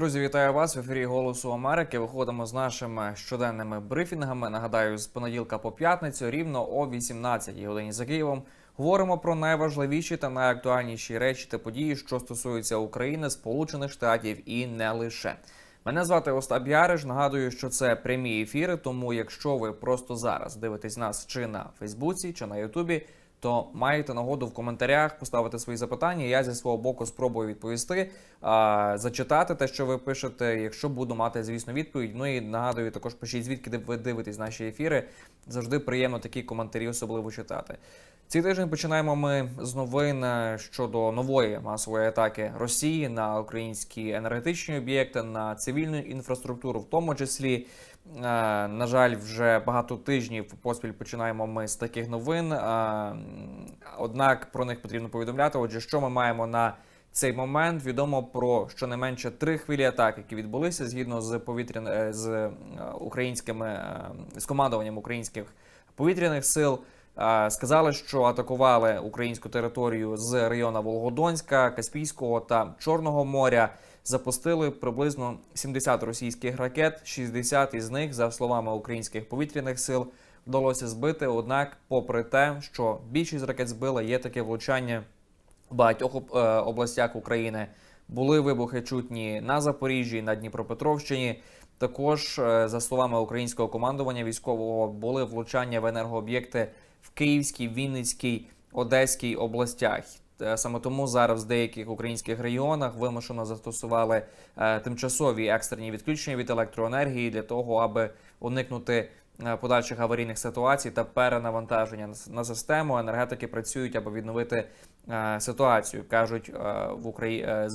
Друзі, вітаю вас в ефірі Голосу Америки. Виходимо з нашими щоденними брифінгами. Нагадаю, з понеділка по п'ятницю, рівно о 18 годині за Києвом. Говоримо про найважливіші та найактуальніші речі та події, що стосуються України, Сполучених Штатів і не лише. Мене звати Остап Яриш. Нагадую, що це прямі ефіри. Тому, якщо ви просто зараз дивитесь нас чи на Фейсбуці, чи на Ютубі, то маєте нагоду в коментарях поставити свої запитання. Я зі свого боку спробую відповісти, зачитати те, що ви пишете, якщо буду мати, звісно, відповідь. Ну і нагадую, також пишіть, звідки ви дивитесь наші ефіри. Завжди приємно такі коментарі особливо читати. Цей тиждень починаємо ми з новин е, щодо нової масової атаки Росії на українські енергетичні об'єкти, на цивільну інфраструктуру, в тому числі. Е, На жаль, вже багато тижнів поспіль починаємо ми з таких новин. Е, Однак про них потрібно повідомляти. Отже, що ми маємо на цей момент? Відомо про щонайменше три хвилі атак, які відбулися згідно з повітрян... е, з українськими з командуванням українських повітряних сил. Сказали, що атакували українську територію з району Волгодонська, Каспійського та Чорного моря. Запустили приблизно 70 російських ракет. 60 із них, за словами українських повітряних сил, вдалося збити. Однак, попри те, що більшість ракет збила, є таке влучання в багатьох е, областях України. Були вибухи чутні на Запоріжжі, на Дніпропетровщині. Також, е, за словами українського командування військового, були влучання в енергооб'єкти в Київській, Вінницькій, Одеській областях. Е, Саме тому зараз в деяких українських регіонах вимушено застосували е, тимчасові екстрені відключення від електроенергії для того, аби уникнути е, подальших аварійних ситуацій та перенавантаження на систему. Енергетики працюють, аби відновити ситуацію, кажуть в Украї...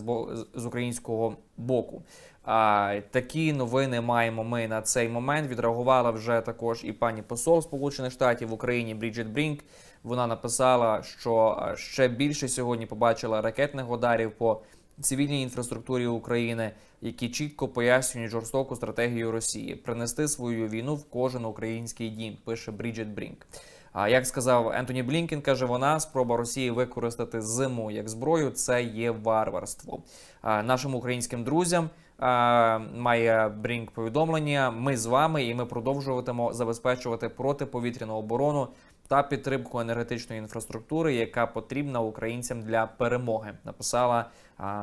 з українського боку. А, такі новини маємо ми на цей момент. Відреагувала вже також і пані посол Сполучених Штатів в Україні Бріджит Брінк. Вона написала, що е, ще більше сьогодні побачила ракетних ударів по цивільній інфраструктурі України, які чітко пояснюють жорстоку стратегію Росії принести свою війну в кожен український дім. Пише Бріджит Брінк. А як сказав Ентоні Блінкен, каже вона, спроба Росії використати зиму як зброю це є варварство. Нашим українським друзям має Брінк повідомлення. Ми з вами і ми продовжуватимемо забезпечувати протиповітряну оборону та підтримку енергетичної інфраструктури, яка потрібна українцям для перемоги. Написала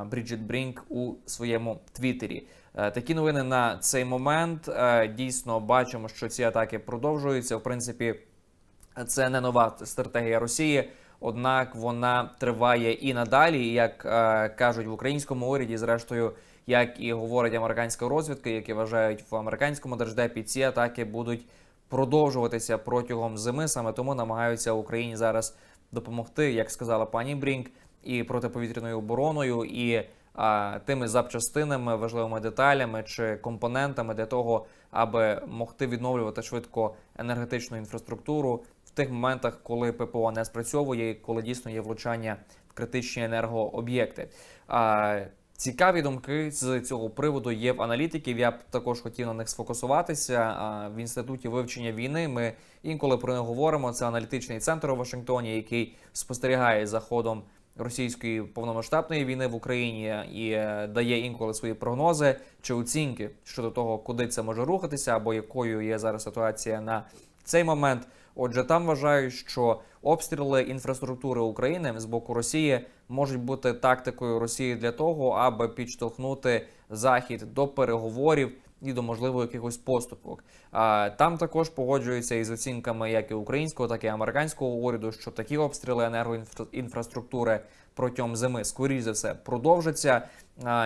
Бріджит Брінк у своєму твіттері. Е, Такі новини на цей момент Е, дійсно бачимо, що ці атаки продовжуються. В принципі, це не нова стратегія Росії, однак вона триває і надалі. Як е, кажуть в українському уряді, зрештою, як і говорить американська розвідка, які вважають в американському держдепі, ці атаки будуть продовжуватися протягом зими. Саме тому намагаються Україні зараз допомогти, як сказала пані Брінк, і протиповітряною обороною, і а, тими запчастинами, важливими деталями чи компонентами для того, аби могти відновлювати швидко енергетичну інфраструктуру в тих моментах, коли ППО не спрацьовує, коли дійсно є влучання в критичні енергооб'єкти. Цікаві думки з цього приводу є в аналітиків. Я б також хотів на них сфокусуватися. В інституті вивчення війни ми інколи про них говоримо. Це аналітичний центр у Вашингтоні, який спостерігає за ходом російської повномасштабної війни в Україні і е, дає інколи свої прогнози чи оцінки щодо того, куди це може рухатися, або якою є зараз ситуація на цей момент. Отже, там вважають, що обстріли інфраструктури України з боку Росії можуть бути тактикою Росії для того, аби підштовхнути Захід до переговорів і до можливо якихось поступок. Там також погоджуються із оцінками як і українського, так і американського уряду, що такі обстріли енергоінфраструктури протягом зими, скоріш за все, продовжаться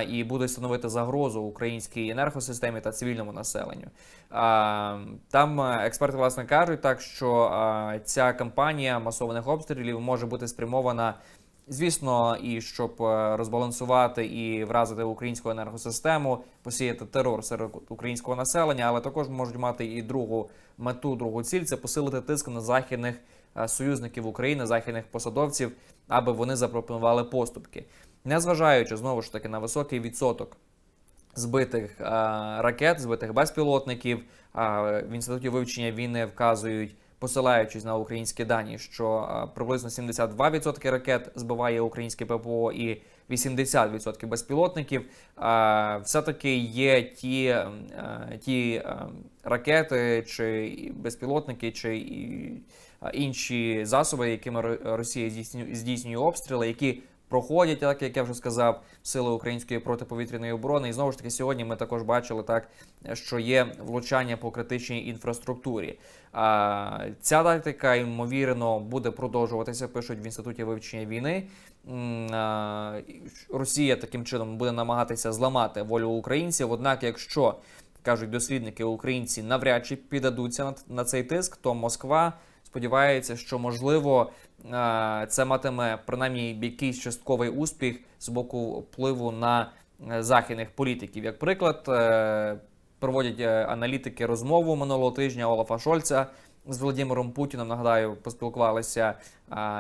і будуть становити загрозу українській енергосистемі та цивільному населенню. Там експерти власне кажуть так, що ця кампанія масованих обстрілів може бути спрямована. Звісно, і щоб е, розбалансувати і вразити українську енергосистему, посіяти терор серед українського населення, але також можуть мати і другу мету, другу ціль це посилити тиск на західних е, союзників України, західних посадовців, аби вони запропонували поступки, незважаючи знову ж таки на високий відсоток збитих е, ракет, збитих безпілотників. А в інституті вивчення війни вказують, посилаючись на українські дані, що е, приблизно 72% ракет збиває українське ППО і 80% безпілотників. Все-таки є ті, е, ті е, ракети чи безпілотники, чи інші засоби, якими Росія здійснює обстріли, які проходять, так як я вже сказав, сили української протиповітряної оборони. І знову ж таки, сьогодні ми також бачили так, що є влучання по критичній інфраструктурі. А, ця тактика ймовірно буде продовжуватися. Пишуть в інституті вивчення війни. А, Росія таким чином буде намагатися зламати волю українців. Однак, якщо кажуть дослідники, українці навряд чи піддадуться на, на цей тиск, то Москва сподівається, що можливо це матиме принаймні якийсь частковий успіх з боку впливу на е, західних політиків. Як приклад, е, проводять е, аналітики розмову минулого тижня Олафа Шольца з Володимиром Путіним. Нагадаю, поспілкувалися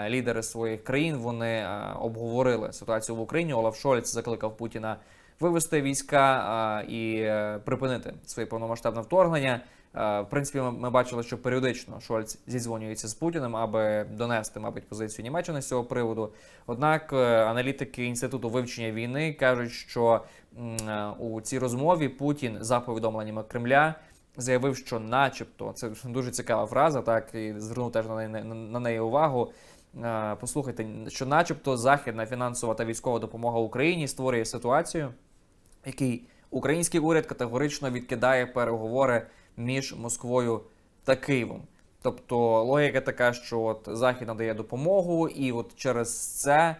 лідери своїх країн. Вони обговорили ситуацію в Україні. Олаф Шольц закликав Путіна вивести війська і припинити своє повномасштабне вторгнення. Е, В принципі, ми, бачили, що періодично Шольц зідзвонюється з Путіним, аби донести, мабуть, позицію Німеччини з цього приводу. Однак е, аналітики інституту вивчення війни кажуть, що е, у цій розмові Путін за повідомленнями Кремля. Заявив, що, начебто, це дуже цікава фраза, так і звернув теж на неї на, неї увагу. Послухайте, що, начебто, західна фінансова та військова допомога Україні створює ситуацію, в якій український уряд категорично відкидає переговори між Москвою та Києвом. Тобто логіка така, що от Захід надає допомогу, і от через це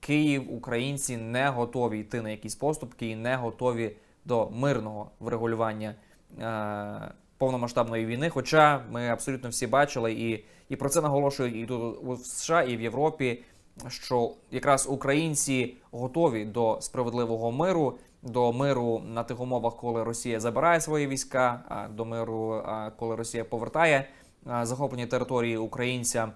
Київ, українці не готові йти на якісь поступки і не готові до мирного врегулювання е, повномасштабної війни. Хоча ми абсолютно всі бачили, і, і про це наголошують і тут у США, і в Європі, що якраз українці готові до справедливого миру, до миру на тих умовах, коли Росія забирає свої війська, а до миру, коли Росія повертає захоплені території українцям.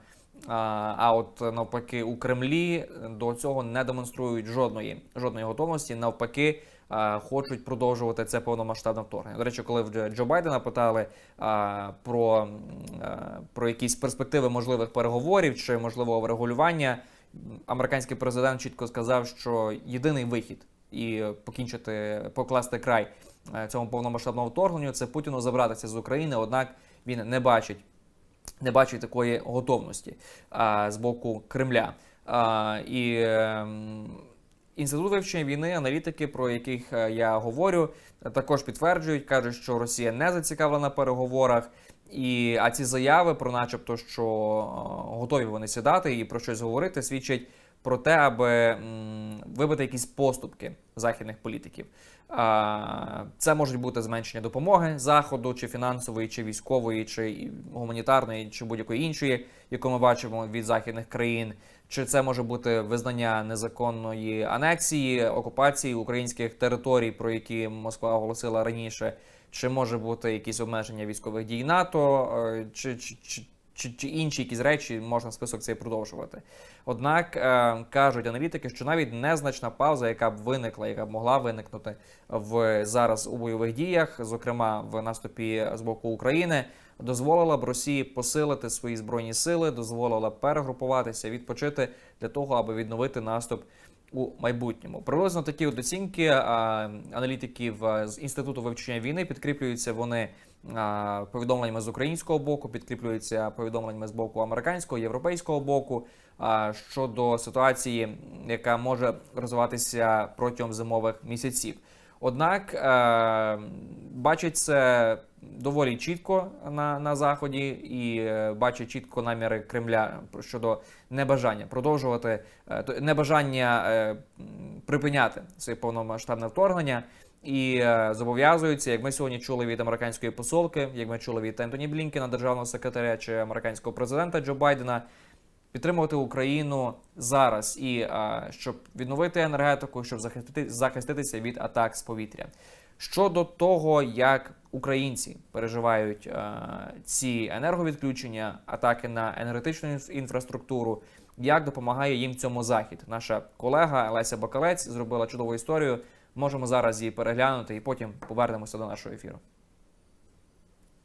А, от навпаки, у Кремлі до цього не демонструють жодної жодної готовності. Навпаки, хочуть продовжувати це повномасштабне вторгнення. До речі, коли в Джо Байдена питали про, про якісь перспективи можливих переговорів чи можливого врегулювання, американський президент чітко сказав, що єдиний вихід і покінчити, покласти край е, цьому повномасштабному вторгненню це Путіну забратися з України. Однак він не бачить не бачить такої готовності а, з боку Кремля. А, і ем, інститут вивчення війни, аналітики, про яких е, я говорю, також підтверджують, кажуть, що Росія не зацікавлена в переговорах. І а ці заяви про, начебто, що е, готові вони сідати і про щось говорити, свідчать про те, аби вибити якісь поступки західних політиків. Це можуть бути зменшення допомоги заходу, чи фінансової, чи військової, чи гуманітарної, чи будь-якої іншої, яку ми бачимо від західних країн. Чи це може бути визнання незаконної анексії, окупації українських територій, про які Москва оголосила раніше, чи може бути якісь обмеження військових дій НАТО, е, чи, чи, чи, чи, чи інші якісь речі, можна список цей продовжувати. Однак е, кажуть аналітики, що навіть незначна пауза, яка б виникла, яка б могла виникнути в зараз у бойових діях, зокрема в наступі з боку України, дозволила б Росії посилити свої збройні сили, дозволила б перегрупуватися, відпочити для того, аби відновити наступ у майбутньому. Приблизно такі от оцінки аналітиків з інституту вивчення війни підкріплюються вони повідомленнями з українського боку, підкріплюються повідомленнями з боку американського, європейського боку щодо ситуації, яка може розвиватися протягом зимових місяців. Однак е, бачить це доволі чітко на, на заході і е, бачить чітко наміри Кремля щодо небажання продовжувати е, небажання припиняти своє повномасштабне вторгнення. І е, зобов'язуються, як ми сьогодні чули від американської посолки, як ми чули від Ентоні Блінкена, державного секретаря чи американського президента Джо Байдена, підтримувати Україну зараз і а, щоб відновити енергетику, щоб захистити захиститися від атак з повітря. Щодо того, як українці переживають а, ці енерговідключення, атаки на енергетичну інфраструктуру, як допомагає їм цьому захід. Наша колега Леся Бакалець зробила чудову історію. Можемо зараз її переглянути і потім повернемося до нашого ефіру.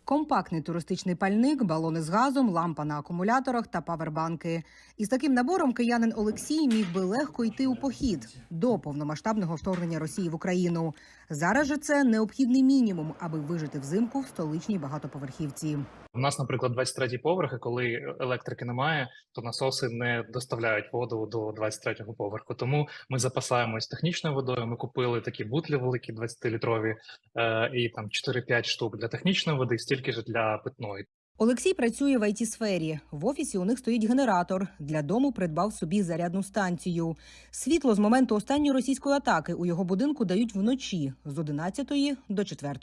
Компактний туристичний пальник, балони з газом, лампа на акумуляторах та павербанки. Із таким набором киянин Олексій міг би легко йти у похід до повномасштабного вторгнення Росії в Україну. Зараз же це необхідний мінімум, аби вижити взимку в столичній багатоповерхівці. У нас, наприклад, 23-й поверх, і коли електрики немає, то насоси не доставляють воду до 23-го поверху. Тому ми запасаємось технічною водою. Ми купили такі бутлі великі, 20-літрові, е, і там 4-5 штук для технічної води, стільки ж для питної. Олексій працює в it сфері. В офісі у них стоїть генератор. Для дому придбав собі зарядну станцію. Світло з моменту останньої російської атаки у його будинку дають вночі з 11 до 4.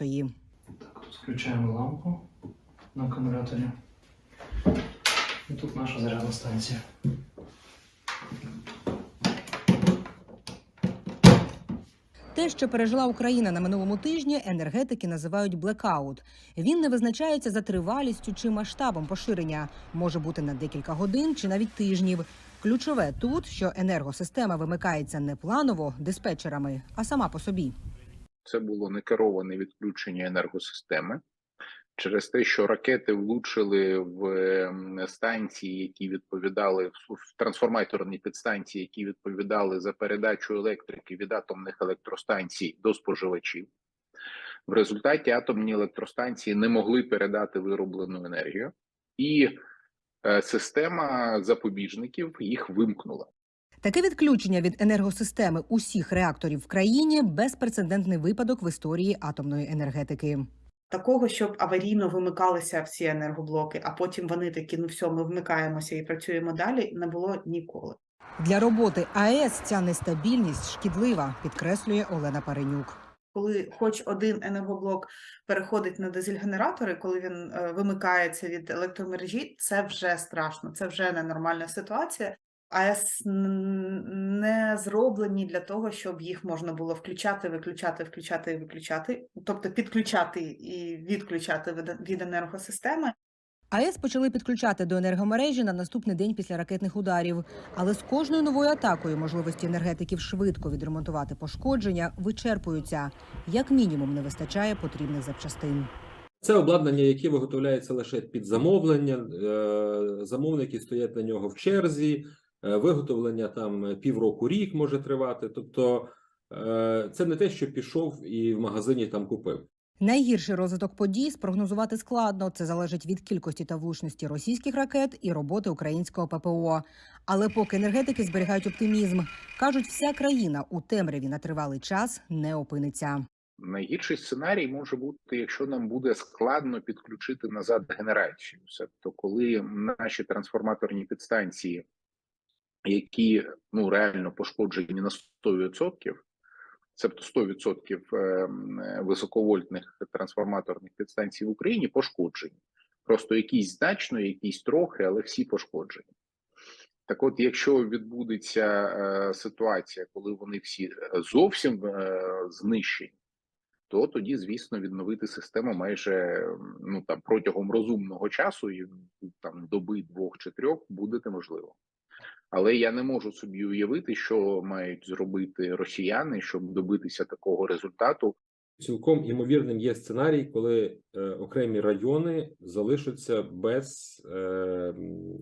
Так, тут включаємо лампу на акумуляторі. І тут наша зарядна станція. Те, що пережила Україна на минулому тижні, енергетики називають блекаут. Він не визначається за тривалістю чи масштабом поширення, може бути на декілька годин чи навіть тижнів. Ключове тут, що енергосистема вимикається не планово диспетчерами, а сама по собі. Це було некероване відключення енергосистеми через те, що ракети влучили в ем, станції, які відповідали в трансформаторні підстанції, які відповідали за передачу електрики від атомних електростанцій до споживачів. В результаті атомні електростанції не могли передати вироблену енергію, і е, система запобіжників їх вимкнула. Таке відключення від енергосистеми усіх реакторів в країні безпрецедентний випадок в історії атомної енергетики. Такого, щоб аварійно вимикалися всі енергоблоки, а потім вони такі, ну все, ми вмикаємося і працюємо далі, не було ніколи. Для роботи АЕС ця нестабільність шкідлива, підкреслює Олена Паренюк. Коли хоч один енергоблок переходить на дизель-генератори, коли він е, вимикається від електромережі, це вже страшно, це вже ненормальна ситуація. АЕС не зроблені для того, щоб їх можна було включати, виключати, включати і виключати, тобто підключати і відключати від- від енергосистеми. АЕС почали підключати до енергомережі на наступний день після ракетних ударів. Але з кожною новою атакою можливості енергетиків швидко відремонтувати пошкодження вичерпуються. Як мінімум, не вистачає потрібних запчастин. Це обладнання, яке виготовляється лише під замовлення. е, Замовники стоять на нього в черзі. Е, Виготовлення там півроку рік може тривати. Тобто, е, це не те, що пішов і в магазині там купив. Найгірший розвиток подій спрогнозувати складно. Це залежить від кількості та влучності російських ракет і роботи українського ППО. Але поки енергетики зберігають оптимізм, кажуть, вся країна у темряві на тривалий час не опиниться. Найгірший сценарій може бути, якщо нам буде складно підключити назад генерацію. Тобто, коли наші трансформаторні підстанції, які ну реально пошкоджені на 100%, тобто 100% ем, високовольтних трансформаторних підстанцій в Україні пошкоджені. Просто якісь значно, якісь трохи, але всі пошкоджені. Так от, якщо відбудеться е, ситуація, коли вони всі е, зовсім е, знищені, то тоді, звісно, відновити систему майже ну там протягом розумного часу, і там доби двох чи трьох буде неможливо. Але я не можу собі уявити, що мають зробити росіяни, щоб добитися такого результату. Цілком імовірним є сценарій, коли е, окремі райони залишаться без е,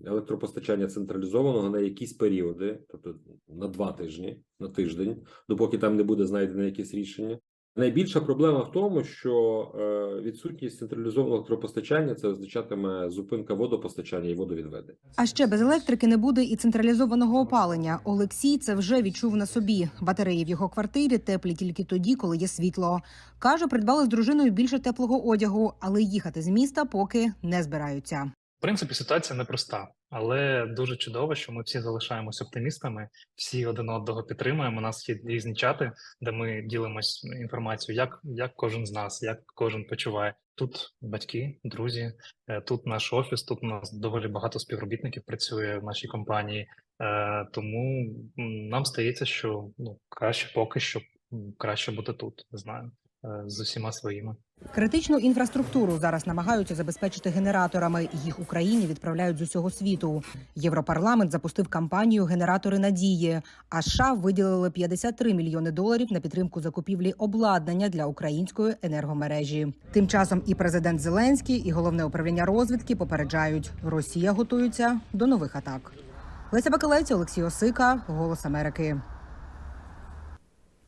електропостачання централізованого на якісь періоди, тобто на два тижні, на тиждень, допоки там не буде знайдено якесь рішення. Найбільша проблема в тому, що е, відсутність централізованого електропостачання це означатиме зупинка водопостачання і водовідведення. А ще без електрики не буде і централізованого опалення. Олексій це вже відчув на собі. Батареї в його квартирі теплі тільки тоді, коли є світло. Каже, придбали з дружиною більше теплого одягу, але їхати з міста поки не збираються. В принципі, ситуація непроста, але дуже чудово, що ми всі залишаємося оптимістами, всі один одного підтримуємо. У нас є різні чати, де ми ділимось інформацією, як, як кожен з нас, як кожен почуває. Тут батьки, друзі, е, тут наш офіс, тут у нас доволі багато співробітників працює в нашій компанії. Е, Тому нам здається, що ну краще поки що краще бути тут. Не знаю. Е, з усіма своїми. Критичну інфраструктуру зараз намагаються забезпечити генераторами. Їх Україні відправляють з усього світу. Європарламент запустив кампанію Генератори надії. А США виділили 53 мільйони доларів на підтримку закупівлі обладнання для української енергомережі. Тим часом і президент Зеленський, і головне управління розвідки попереджають, Росія готується до нових атак. Леся Бакалець, Олексій Осика, Голос Америки.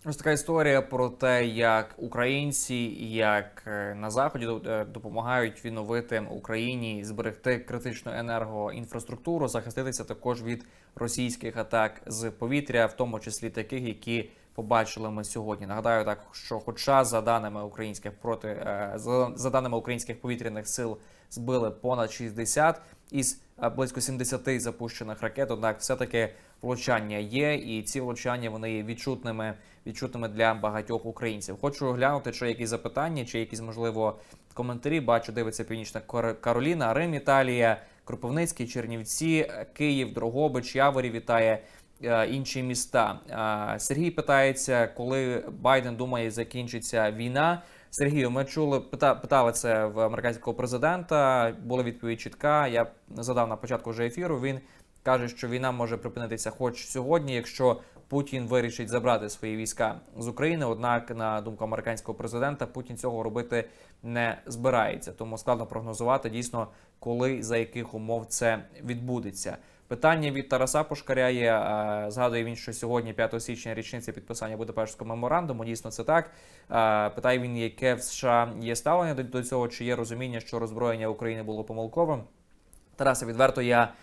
Ось така історія про те, як українці, як е, на заході е, допомагають відновити Україні, зберегти критичну енергоінфраструктуру, захиститися також від російських атак з повітря, в тому числі таких, які побачили ми сьогодні. Нагадаю, так що, хоча за даними українських проти е, за, даними українських повітряних сил збили понад 60 із близько 70 запущених ракет, однак все-таки влучання є, і ці влучання вони є відчутними, відчутними для багатьох українців. Хочу глянути, чи якісь запитання, чи якісь можливо коментарі. Бачу, дивиться Північна Кароліна, Рим, Італія, Кропивницький, Чернівці, Київ, Дрогобич, Яворів вітає. е, Інші міста Е, Сергій питається, коли Байден думає, закінчиться війна. Сергію, ми чули пита, питали це в американського президента. Була відповідь чітка. Я задав на початку вже ефіру. Він каже, що війна може припинитися хоч сьогодні, якщо Путін вирішить забрати свої війська з України. Однак, на думку американського президента, Путін цього робити не збирається. Тому складно прогнозувати дійсно, коли за яких умов це відбудеться. Питання від Тараса Пушкаря є. е, Згадує він, що сьогодні, 5 січня, річниця підписання Будапештського меморандуму. Дійсно, це так. Е, Питає він, яке в США є ставлення до, цього, чи є розуміння, що роззброєння України було помилковим. Тарасе, відверто я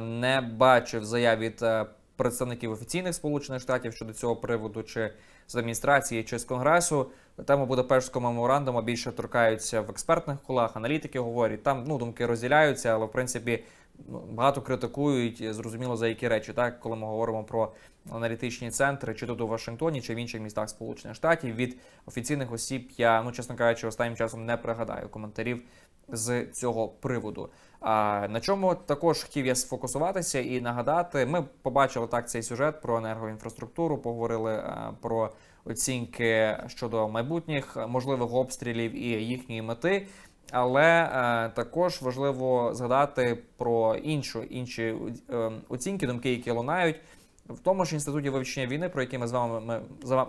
не бачив заяв від е, представників офіційних Сполучених Штатів щодо цього приводу, чи з адміністрації, чи з конгресу. Тема Будапештського меморандуму більше торкаються в експертних колах, аналітики говорять. Там ну думки розділяються, але в принципі ну, багато критикують. Зрозуміло за які речі, так коли ми говоримо про аналітичні центри, чи тут у Вашингтоні, чи в інших містах Сполучених Штатів. Від офіційних осіб я, ну чесно кажучи, останнім часом не пригадаю коментарів з цього приводу. А на чому також хотів я сфокусуватися і нагадати, ми побачили так цей сюжет про енергоінфраструктуру, поговорили про оцінки щодо майбутніх можливих обстрілів і їхньої мети. Але е, також важливо згадати про іншу інші е, оцінки, думки, які лунають. В тому ж інституті вивчення війни, про який ми з вами ми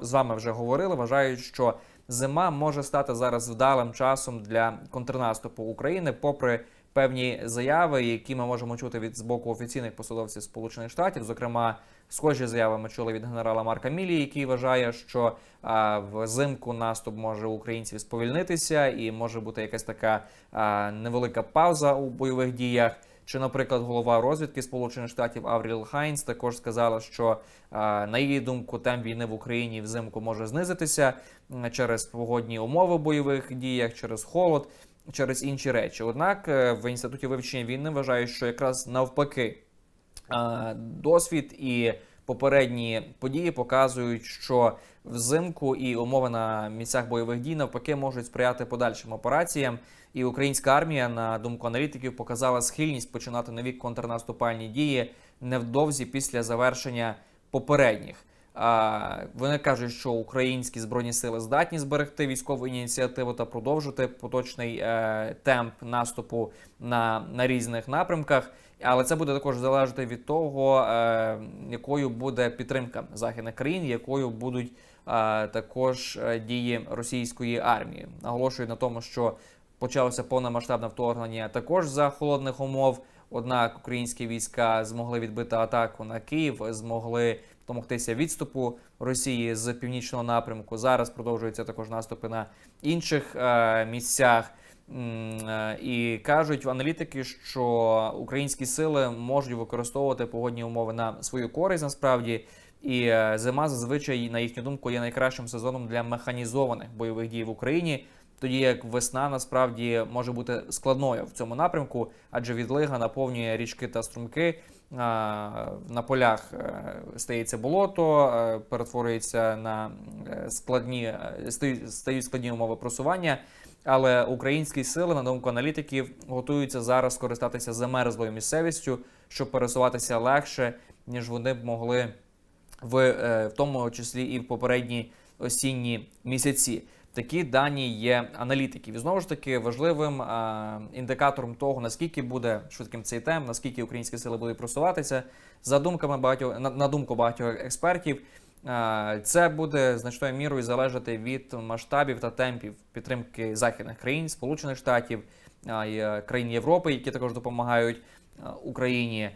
з вами вже говорили, вважають, що зима може стати зараз вдалим часом для контрнаступу України, попри певні заяви, які ми можемо чути від з боку офіційних посадовців Сполучених Штатів. Зокрема, схожі заяви ми чули від генерала Марка Мілі, який вважає, що а, взимку наступ може українців сповільнитися, і може бути якась така а, невелика пауза у бойових діях. Чи, наприклад, голова розвідки Сполучених Штатів Авріл Хайнс також сказала, що на її думку темп війни в Україні взимку може знизитися через погодні умови в бойових діях, через холод, через інші речі. Однак е, в інституті вивчення війни вважають, що якраз навпаки досвід і попередні події показують, що взимку і умови на місцях бойових дій навпаки можуть сприяти подальшим операціям. І українська армія, на думку аналітиків, показала схильність починати нові контрнаступальні дії невдовзі після завершення попередніх. Вони кажуть, що українські збройні сили здатні зберегти військову ініціативу та продовжити поточний е, темп наступу на, на різних напрямках. Але це буде також залежати від того, е, якою буде підтримка західних країн, якою будуть е, також дії російської армії. Наголошую на тому, що почалося повномасштабне вторгнення також за холодних умов. Однак українські війська змогли відбити атаку на Київ, змогли домогтися відступу Росії з північного напрямку. Зараз продовжуються також наступи на інших е, місцях. Е, І кажуть аналітики, що українські сили можуть використовувати погодні умови на свою користь насправді. І е, зима зазвичай, на їхню думку, є найкращим сезоном для механізованих бойових дій в Україні. Тоді як весна насправді може бути складною в цьому напрямку, адже відлига наповнює річки та струмки. На полях е, стається болото, е, перетворюється на е, складні стають складні умови просування. Але українські сили, на думку аналітиків, готуються зараз скористатися замерзлою місцевістю, щоб пересуватися легше, ніж вони б могли в, в тому числі і в попередні осінні місяці. Такі дані є аналітиків. І знову ж таки важливим а, індикатором того, наскільки буде швидким цей темп, наскільки українські сили будуть просуватися, за думками багатьох на, на думку багатьох експертів. Це буде значною мірою залежати від масштабів та темпів підтримки західних країн, Сполучених Штатів, е, країн Європи, які також допомагають Україні.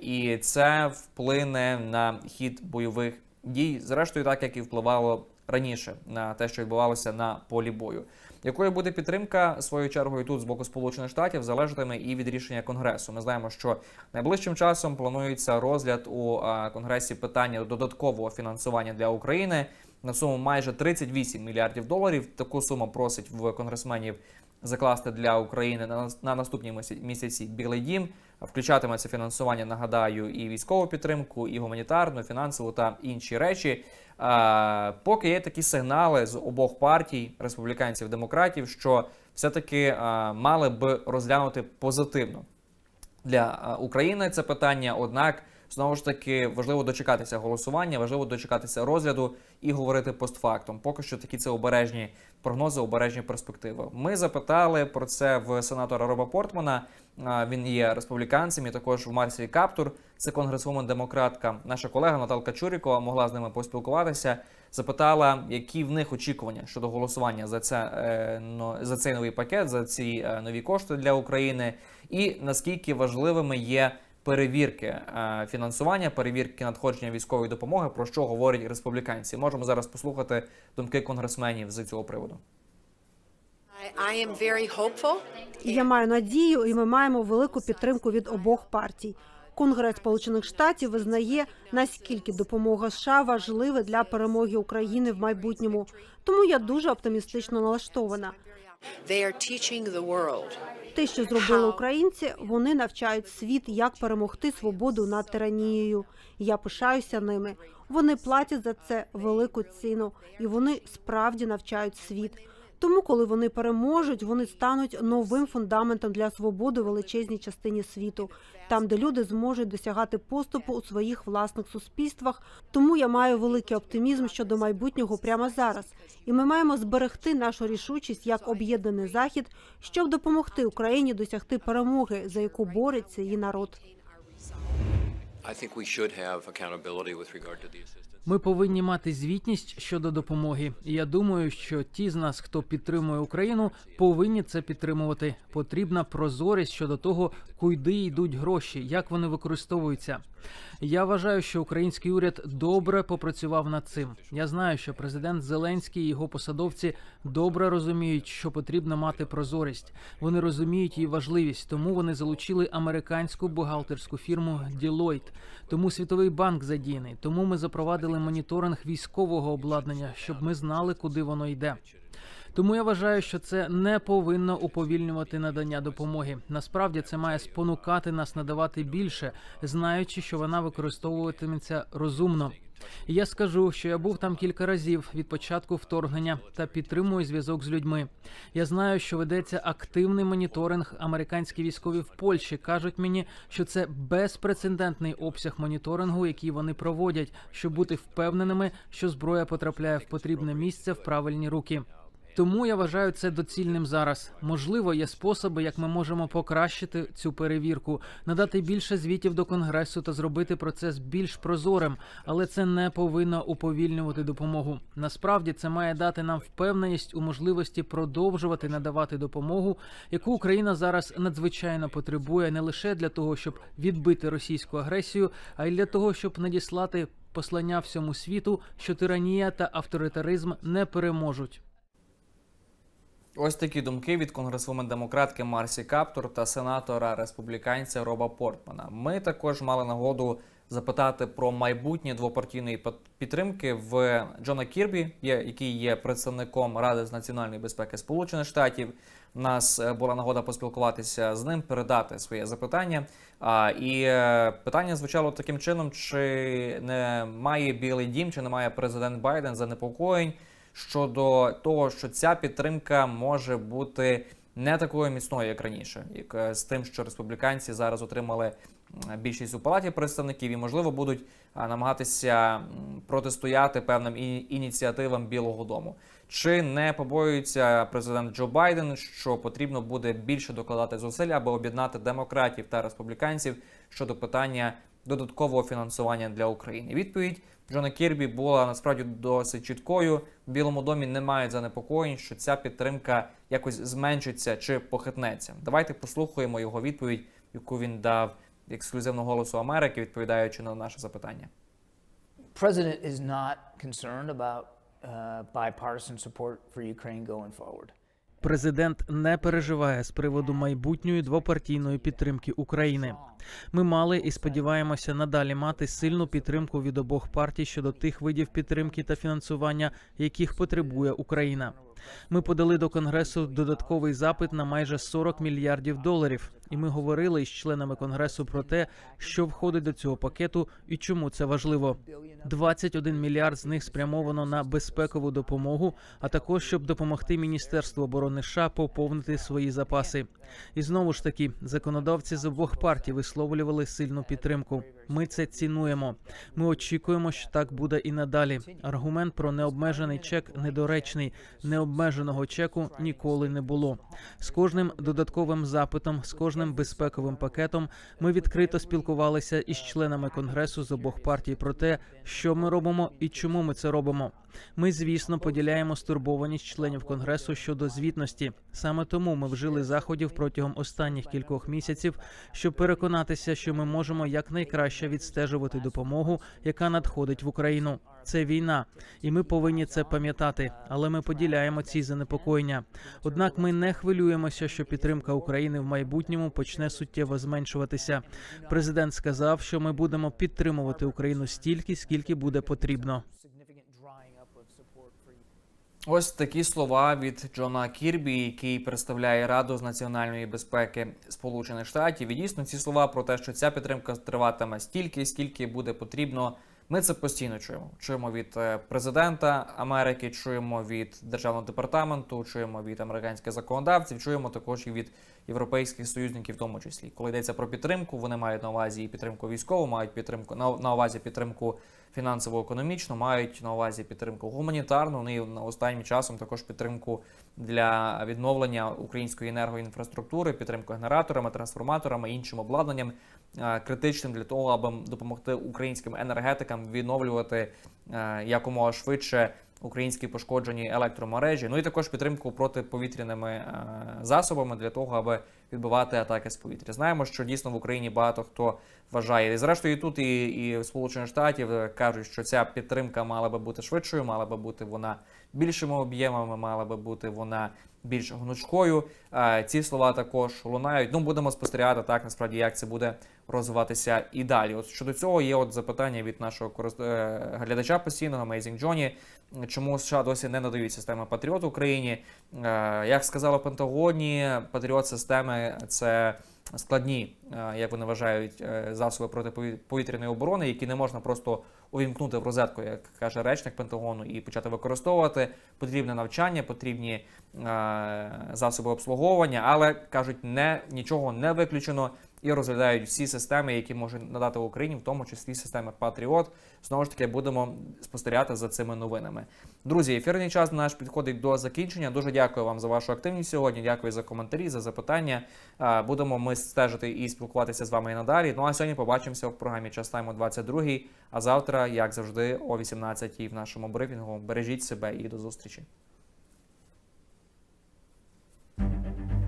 І це вплине на хід бойових дій, зрештою, так як і впливало раніше на те, що відбувалося на полі бою. Якою буде підтримка своєю чергою тут з боку Сполучених Штатів, залежатиме і від рішення Конгресу. Ми знаємо, що найближчим часом планується розгляд у Конгресі питання додаткового фінансування для України на суму майже 38 мільярдів доларів. Таку суму просить в конгресменів закласти для України на, на наступні місяці- Білий Дім. Включатиметься фінансування, нагадаю, і військову підтримку, і гуманітарну, фінансову та інші речі. А, поки є такі сигнали з обох партій, республіканців демократів, що все-таки мали б розглянути позитивно для України це питання. Однак знову ж таки важливо дочекатися голосування, важливо дочекатися розгляду і говорити постфактум. Поки що такі це обережні прогнози, обережні перспективи. Ми запитали про це в сенатора Роба Портмана. Він є республіканцем і також в Марсії Каптур. Це конгресвумен демократка. Наша колега Наталка Чурікова могла з ними поспілкуватися. Запитала, які в них очікування щодо голосування за це е, за цей новий пакет, за ці е, нові кошти для України, і наскільки важливими є перевірки е, фінансування, перевірки надходження військової допомоги, про що говорять республіканці. Можемо зараз послухати думки конгресменів з цього приводу. I, I am very hopeful. Я маю надію, і ми маємо велику підтримку від обох партій. Конгрес Сполучених Штатів визнає, наскільки допомога США важлива для перемоги України в майбутньому. Тому я дуже оптимістично налаштована. Те, що зробили українці, вони навчають світ, як перемогти свободу над тиранією. Я пишаюся ними. Вони платять за це велику ціну, і вони справді навчають світ. Тому, коли вони переможуть, вони стануть новим фундаментом для свободи в величезній частині світу, там, де люди зможуть досягати поступу у своїх власних суспільствах. Тому я маю великий оптимізм щодо майбутнього прямо зараз. І ми маємо зберегти нашу рішучість як об'єднаний захід, щоб допомогти Україні досягти перемоги, за яку бореться її народ. I think we should have accountability with regard to the assistance. Ми повинні мати звітність щодо допомоги. Я думаю, що ті з нас, хто підтримує Україну, повинні це підтримувати. Потрібна прозорість щодо того, куди йдуть гроші, як вони використовуються. Я вважаю, що український уряд добре попрацював над цим. Я знаю, що президент Зеленський і його посадовці добре розуміють, що потрібно мати прозорість. Вони розуміють її важливість, тому вони залучили американську бухгалтерську фірму Deloitte. Тому Світовий банк задіяний. Тому ми запровадили моніторинг військового обладнання, щоб ми знали, куди воно йде. Тому я вважаю, що це не повинно уповільнювати надання допомоги. Насправді це має спонукати нас надавати більше, знаючи, що вона використовуватиметься розумно. Я скажу, що я був там кілька разів від початку вторгнення та підтримую зв'язок з людьми. Я знаю, що ведеться активний моніторинг. Американські військові в Польщі кажуть мені, що це безпрецедентний обсяг моніторингу, який вони проводять, щоб бути впевненими, що зброя потрапляє в потрібне місце в правильні руки. Тому я вважаю це доцільним зараз. Можливо, є способи, як ми можемо покращити цю перевірку, надати більше звітів до конгресу та зробити процес більш прозорим, але це не повинно уповільнювати допомогу. Насправді це має дати нам впевненість у можливості продовжувати надавати допомогу, яку Україна зараз надзвичайно потребує не лише для того, щоб відбити російську агресію, а й для того, щоб надіслати послання всьому світу, що тиранія та авторитаризм не переможуть. Ось такі думки від конгресвумен демократки Марсі Каптур та сенатора республіканця Роба Портмана. Ми також мали нагоду запитати про майбутнє двопартійної під- підтримки в Джона Кірбі, який є представником Ради з національної безпеки Сполучених Штатів. У нас е, була нагода поспілкуватися з ним, передати своє запитання. І е, питання звучало таким чином: чи не має Білий Дім, чи не має президент Байден занепокоєнь щодо того, що ця підтримка може бути не такою міцною, як раніше, як е, з тим, що республіканці зараз отримали більшість у палаті представників і, можливо, будуть намагатися протистояти певним ініціативам Білого Дому. Чи не побоюється президент Джо Байден, що потрібно буде більше докладати зусиль, аби об'єднати демократів та республіканців щодо питання додаткового фінансування для України? Відповідь Джона Кірбі була насправді досить чіткою. В Білому домі не мають занепокоєнь, що ця підтримка якось зменшиться чи похитнеться. Давайте послухаємо його відповідь, яку він дав ексклюзивно голосу Америки, відповідаючи на наше запитання. president is not concerned about uh, bipartisan support for Ukraine going forward. Президент не переживає з приводу майбутньої двопартійної підтримки України. Ми мали і сподіваємося надалі мати сильну підтримку від обох партій щодо тих видів підтримки та фінансування, яких потребує Україна. Ми подали до конгресу додатковий запит на майже 40 мільярдів доларів, і ми говорили із членами конгресу про те, що входить до цього пакету і чому це важливо. 21 мільярд з них спрямовано на безпекову допомогу, а також щоб допомогти Міністерству оборони США поповнити свої запаси. І знову ж таки, законодавці з обох партій висловлювали сильну підтримку. Ми це цінуємо. Ми очікуємо, що так буде і надалі. Аргумент про необмежений чек недоречний. Необмеженого чеку ніколи не було. З кожним додатковим запитом, з кожним безпековим пакетом ми відкрито спілкувалися із членами конгресу з обох партій про те, що ми робимо і чому ми це робимо. Ми, звісно, поділяємо стурбованість членів конгресу щодо звітності. Саме тому ми вжили заходів протягом останніх кількох місяців, щоб переконатися, що ми можемо якнайкраще відстежувати допомогу, яка надходить в Україну. Це війна, і ми повинні це пам'ятати. Але ми поділяємо ці занепокоєння. Однак ми не хвилюємося, що підтримка України в майбутньому почне суттєво зменшуватися. Президент сказав, що ми будемо підтримувати Україну стільки, скільки буде потрібно. Ось такі слова від Джона Кірбі, який представляє Раду з національної безпеки Сполучених Штатів. І дійсно ці слова про те, що ця підтримка триватиме стільки, скільки буде потрібно. Ми це постійно чуємо. Чуємо від е, президента Америки, чуємо від державного департаменту, чуємо від американських законодавців, чуємо також і від європейських союзників, в тому числі. Коли йдеться про підтримку, вони мають на увазі і підтримку військову, мають підтримку на, на увазі підтримку фінансово-економічну, мають на увазі підтримку гуманітарну. Ну на останнім часом також підтримку для відновлення української енергоінфраструктури, підтримку генераторами, трансформаторами, іншим обладнанням е, критичним для того, аби допомогти українським енергетикам відновлювати е, якомога швидше українські пошкоджені електромережі. Ну і також підтримку протиповітряними е, засобами для того, аби відбивати атаки з повітря. Знаємо, що дійсно в Україні багато хто вважає. І зрештою, тут і, і в Сполучених Штатів е, кажуть, що ця підтримка мала би бути швидшою, мала би бути вона більшими об'ємами, мала би бути вона більш гнучкою. Ці слова також лунають. Ну, будемо спостерігати так, насправді, як це буде розвиватися і далі. От щодо цього є от запитання від нашого е, глядача постійного Amazing Johnny. Чому США досі не надають системи Патріот Україні? Е, Як сказали в Пентагоні, Патріот системи це складні, е, як вони вважають, засоби протиповітряної оборони, які не можна просто увімкнути в розетку, як каже речник Пентагону, і почати використовувати. Потрібне навчання, потрібні засоби обслуговування, але кажуть, не нічого не виключено і розглядають всі системи, які можуть надати Україні, в тому числі системи Патріот. Знову ж таки, будемо спостерігати за цими новинами. Друзі, ефірний час наш підходить до закінчення. Дуже дякую вам за вашу активність сьогодні. Дякую за коментарі, за запитання. Будемо ми стежити і спілкуватися з вами і надалі. Ну а сьогодні побачимося в програмі Час Тайм о 22 А завтра, як завжди, о 18 в нашому брифінгу. Бережіть себе і до зустрічі.